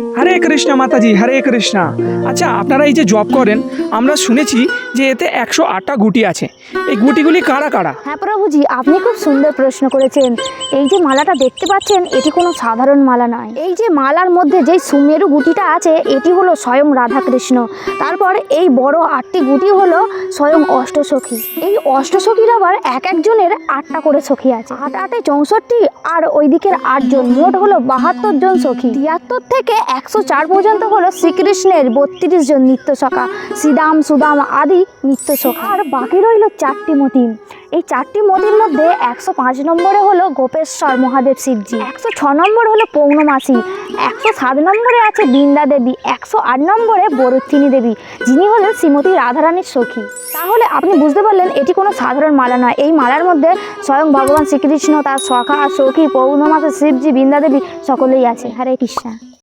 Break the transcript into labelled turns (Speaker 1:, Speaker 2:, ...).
Speaker 1: mm-hmm. হরে কৃষ্ণ মাতাজি, হরে কৃষ্ণা। আচ্ছা আপনারা এই যে জব করেন, আমরা শুনেছি যে এতে একশো আটটা গুটি আছে। এই গুটিগুলি কারা কারা?
Speaker 2: হ্যাঁ প্রভুজি, আপনি খুব সুন্দর প্রশ্ন করেছেন। এই যে মালাটা দেখতে পাচ্ছেন, এটি কোনো সাধারণ মালা নয়। এই যে মালার মধ্যে যেই সুমেরু গুটিটা আছে, এটি হলো স্বয়ং রাধাকৃষ্ণ। তারপর এই বড় আটটি গুটি হলো স্বয়ং অষ্টসখী। এই অষ্টসখীর আবার এক একজনের আটটা করে সখী আছে। আট আটে চৌষট্টি, আর ওই দিকের আটজন, মোট হলো বাহাত্তর জন সখী। তিয়াত্তর থেকে একশো চার পর্যন্ত হলো শ্রীকৃষ্ণের বত্রিশ জন নিত্য সখা, শ্রীদাম, সুদাম আদি নিত্য সখা। আর বাকি রইল চারটি মতি এই চারটি মতির মধ্যে একশো পাঁচ নম্বরে হলো গোপেশ্বর মহাদেব শিবজি, একশো ছ নম্বর হলো পৌর্ণমাসী, একশো সাত নম্বরে আছে বৃন্দা দেবী, একশো আট নম্বরে বরুত্থিনী দেবী, যিনি হলেন শ্রীমতী রাধারানীর সখী। তাহলে আপনি বুঝতে পারলেন এটি কোনো সাধারণ মালা নয়। এই মালার মধ্যে স্বয়ং ভগবান শ্রীকৃষ্ণ, তার সখা, সখী, পৌর্ণমাসে, শিবজি, বৃন্দা দেবী সকলেই আছে। হরে কৃষ্ণা।